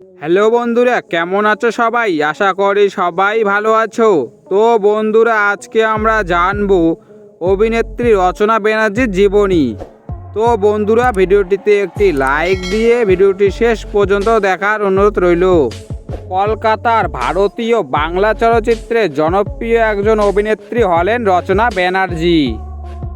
Hello বন্ধুরা, কেমন আছো সবাই? আশা করি সবাই ভালো আছো। তো বন্ধুরা, আজকে আমরা জানব অভিনেত্রী রচনা ব্যানার্জির জীবনী। তো বন্ধুরা, ভিডিওটিতে একটি লাইক দিয়ে ভিডিওটি শেষ পর্যন্ত দেখার অনুরোধ রইল। কলকাতার ভারতীয় বাংলা চলচ্চিত্রে জনপ্রিয় একজন অভিনেত্রী হলেন রচনা ব্যানার্জি।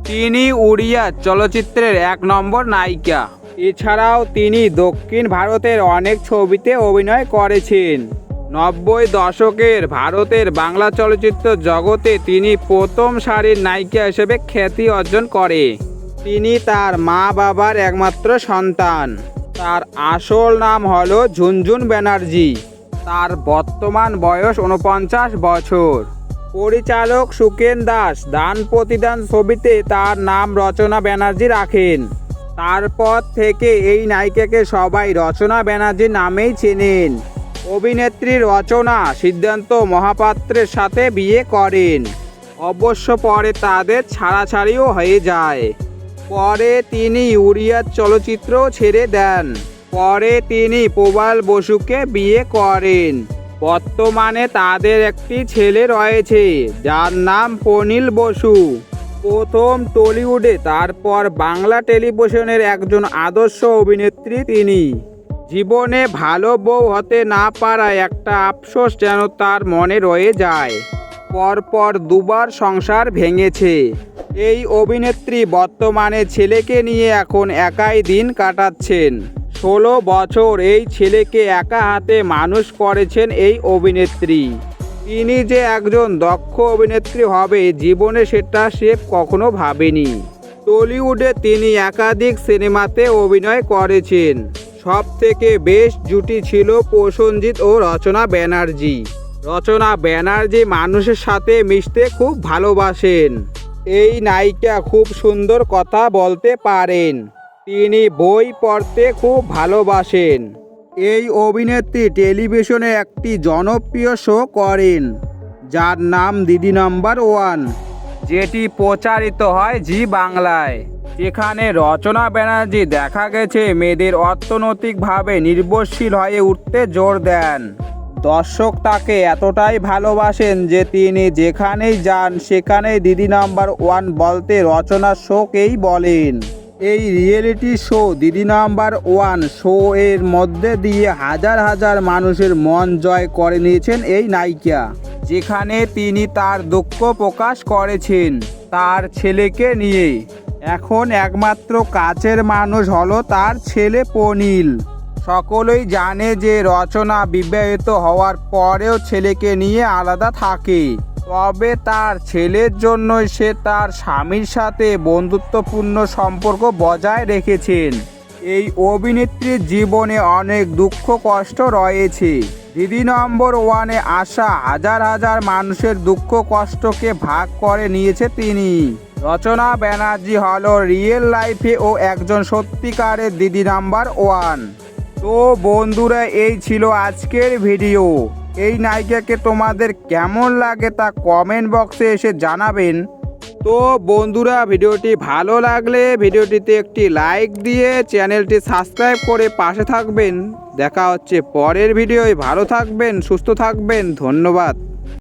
তিনি উড়িয়া চলচ্চিত্রের এক নম্বর নায়িকা। এছাড়াও তিনি দক্ষিণ ভারতের অনেক ছবিতে অভিনয় করেছেন। নব্বই দশকের ভারতের বাংলা চলচ্চিত্র জগতে তিনি প্রথম সারির নায়িকা হিসেবে খ্যাতি অর্জন করে। তিনি তার মা বাবার একমাত্র সন্তান। তার আসল নাম হল ঝুনঝুন ব্যানার্জি। তার বর্তমান বয়স উনপঞ্চাশ বছর। পরিচালক সুকেন দাস দান প্রতিদান ছবিতে তার নাম রচনা ব্যানার্জি রাখেন। তারপর থেকে এই নায়িকাকে সবাই রচনা ব্যানার্জি নামেই চেনেন। অভিনেত্রী রচনা সিদ্ধান্ত মহাপাত্রের সাথে বিয়ে করেন। অবশ্য পরে তাদের ছাড়াছাড়িও হয়ে যায়। পরে তিনি উড়িয়ার চলচ্চিত্রও ছেড়ে দেন। পরে তিনি প্রবাল বসুকে বিয়ে করেন। বর্তমানে তাদের একটি ছেলে রয়েছে, যার নাম পনিল বসু। প্রথম টলিউডে, তারপর বাংলা টেলিভিশনের একজন আদর্শ অভিনেত্রী তিনি। জীবনে ভালো বউ হতে না পারায় একটা আফসোস যেন তার মনে রয়ে যায়। পরপর দুবার সংসার ভেঙেছে। এই অভিনেত্রী বর্তমানে ছেলেকে নিয়ে এখন একাই দিন কাটাচ্ছেন। ষোলো বছর এই ছেলেকে একা হাতে মানুষ করেছেন এই অভিনেত্রী। তিনি যে একজন দক্ষ অভিনেত্রী হবে, জীবনে সেটা সে কখনো ভাবেনি। টলিউডে তিনি একাধিক সিনেমাতে অভিনয় করেছেন। সব থেকে বেশ জুটি ছিল প্রসঞ্জিৎ ও রচনা ব্যানার্জি। রচনা ব্যানার্জি মানুষের সাথে মিশতে খুব ভালোবাসেন। এই নায়িকা খুব সুন্দর কথা বলতে পারেন। তিনি বই পড়তে খুব ভালোবাসেন। এই অভিনেত্রী টেলিভিশনে একটি জনপ্রিয় শো করেন, যার নাম দিদি নাম্বার ওয়ান, যেটি প্রচারিত হয় জি বাংলায়। এখানে রচনা ব্যানার্জি দেখা গেছে মেয়েদের অর্থনৈতিকভাবে নির্ভরশীল হয়ে উঠতে জোর দেন। দর্শক তাকে এতটাই ভালোবাসেন যে তিনি যেখানেই যান, সেখানেই দিদি নাম্বার ওয়ান বলতে রচনা শোকেই বলেন। এই reality show Didi number one show এর মধ্যে দিয়ে হাজার হাজার মানুষের মন জয় করে নিয়েছেন এই নায়িকা। যেখানে তিনি তার দুঃখ প্রকাশ করেছেন তার ছেলেকে নিয়ে। এখন একমাত্র কাছের মানুষ হলো তার ছেলে পনিল। সকলেই জানে যে রচনা বিবাহিত হওয়ার পরেও ছেলেকে নিয়ে আলাদা থাকে। তবে তার ছেলের জন্যই সে তার স্বামীর সাথে বন্ধুত্বপূর্ণ সম্পর্ক বজায় রেখেছেন। এই অভিনেত্রীর জীবনে অনেক দুঃখ কষ্ট রয়েছে। দিদি নম্বর ওয়ানে আসা হাজার হাজার মানুষের দুঃখ কষ্টকে ভাগ করে নিয়েছে তিনি। রচনা ব্যানার্জি হল রিয়েল লাইফে ও একজন সত্যিকারের দিদি নাম্বার ওয়ান। তো বন্ধুরা, এই ছিল আজকের ভিডিও। এই নায়িকাকে তোমাদের কেমন লাগে তা কমেন্ট বক্সে এসে জানাবেন। তো বন্ধুরা, ভিডিওটি ভালো লাগলে ভিডিওটিতে একটি লাইক দিয়ে চ্যানেলটি সাবস্ক্রাইব করে পাশে থাকবেন। দেখা হচ্ছে পরের ভিডিওয়। ভালো থাকবেন, সুস্থ থাকবেন। ধন্যবাদ।